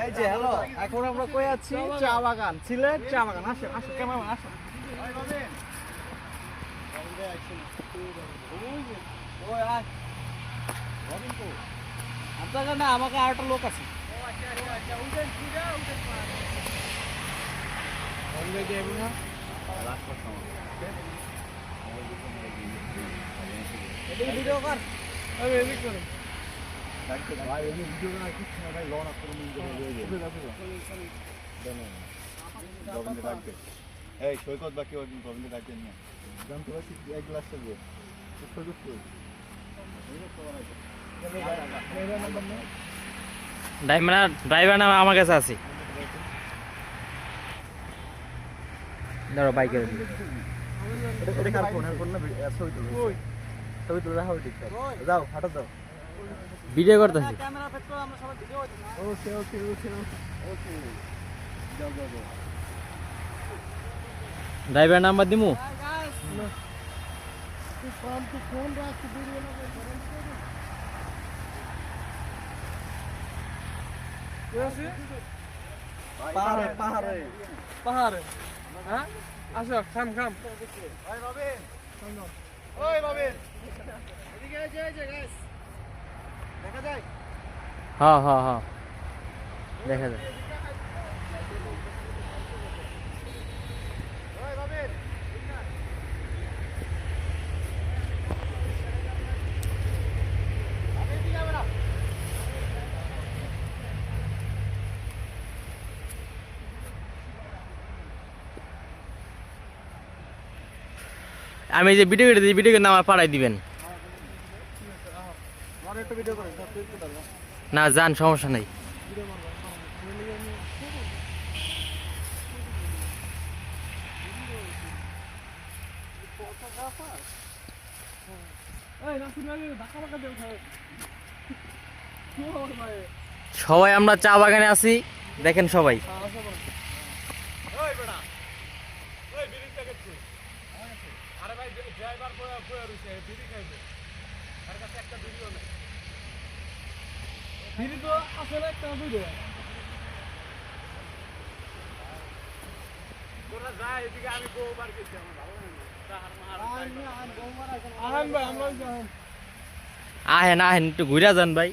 এই যে হ্যালো এখন আমরা কই আছি? চা বাগান। সিলেট চা বাগান। আসো আসো ক্যামেরাম্যান আসো আপনাকে না, আমাকে আরেকটা লোক আছে। এই সৈকত বাকি গোবিন্দ ডাকবেন না জানতে পারছি এক গ্লাস সৈকত কই? ড্রাইভার ড্রাইভার নাম আমার কাছে আছে ধরো বাইকে এটা- এটা কার ফোন? আর ফোন না, ভি- আর ছবি তুলো। রাখো। যাও, হাঁটো যাও। ভিডিও করতেছি। ক্যামেরা ফেট করে আমরা সবাই ভিডিও ওকে, ওকে, ওকে, ওকে, ওকে। যাও। ড্রাইভার নাম্বার দিমু? পাহাড়ে পাহাড়ে। পাহাড়ে। হ্যাঁ? আসো খাম খাম ওই ওই এদিকে গাইস হ্যাঁ হ্যাঁ হ্যাঁ। দেখা যায় আমি যে ভিডিও কেটে দিই ভিডিও নাম পাঠাই দিবেন আমার একটু ভিডিও করে তুই একটু দাঁড়া না যান সমস্যা নাই। সবাই আমরা চা বাগানে আছি। দেখেন সবাই। ওই বেটা ওই বিড়ি প্যাকেট কই আরে ভাই ড্রাইভার বিড়ি খাইবে। তার কাছে একটা বিড়িও নাই দিদি আসলে একটা ভিডিও তোরা যা এদিকে আমি বহুবার গেছি আমার ভালো লাগে না। তাহার মাহার আহান আহেন একটু ঘুরে যান ভাই।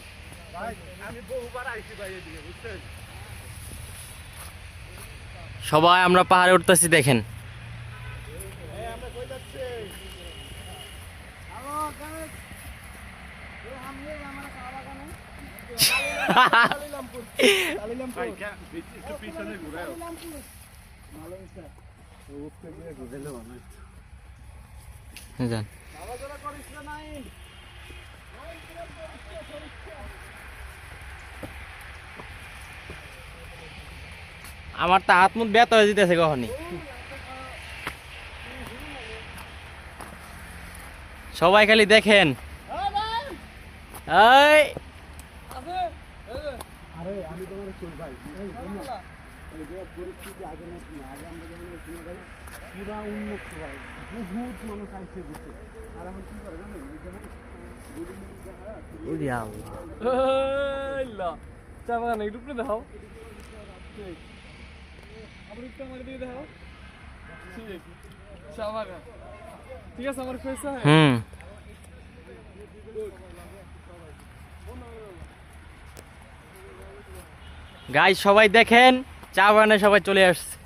সবাই আমরা পাহাড়ে উঠতেছি দেখেন এই আমরা কই যাচ্ছি হ্যালো গাইস এই আমনে আমার কালা গানে কালিলামপুর কালিলামপুর ভাই একটু পিছনে ঘুরাও আমার তো হাত মুখ ব্যথা হয়ে যেতেছে কখনই। সবাই খালি দেখেন। এই আরে আমি তোমার চল ভাই পরিস্থিতি আগে না ছিল, আগে আমরা যখন ছিল ভাই, পুরা উন্মুক্ত ভাই বহুত মানুষ আসছে ঘুরতে আর এখন কি করে জানেন এই যেমন ওরে আল্লাহ। এই লা চা বাগানে একটু উপরে দেখাও আবার একটু আমার দিকে দেখাও ঠিক আছে চা বাগান ঠিক আছে আমার ফেস আছে হুম গাই সবাই দেখেন চা বাগানে সবাই চলে আসছে।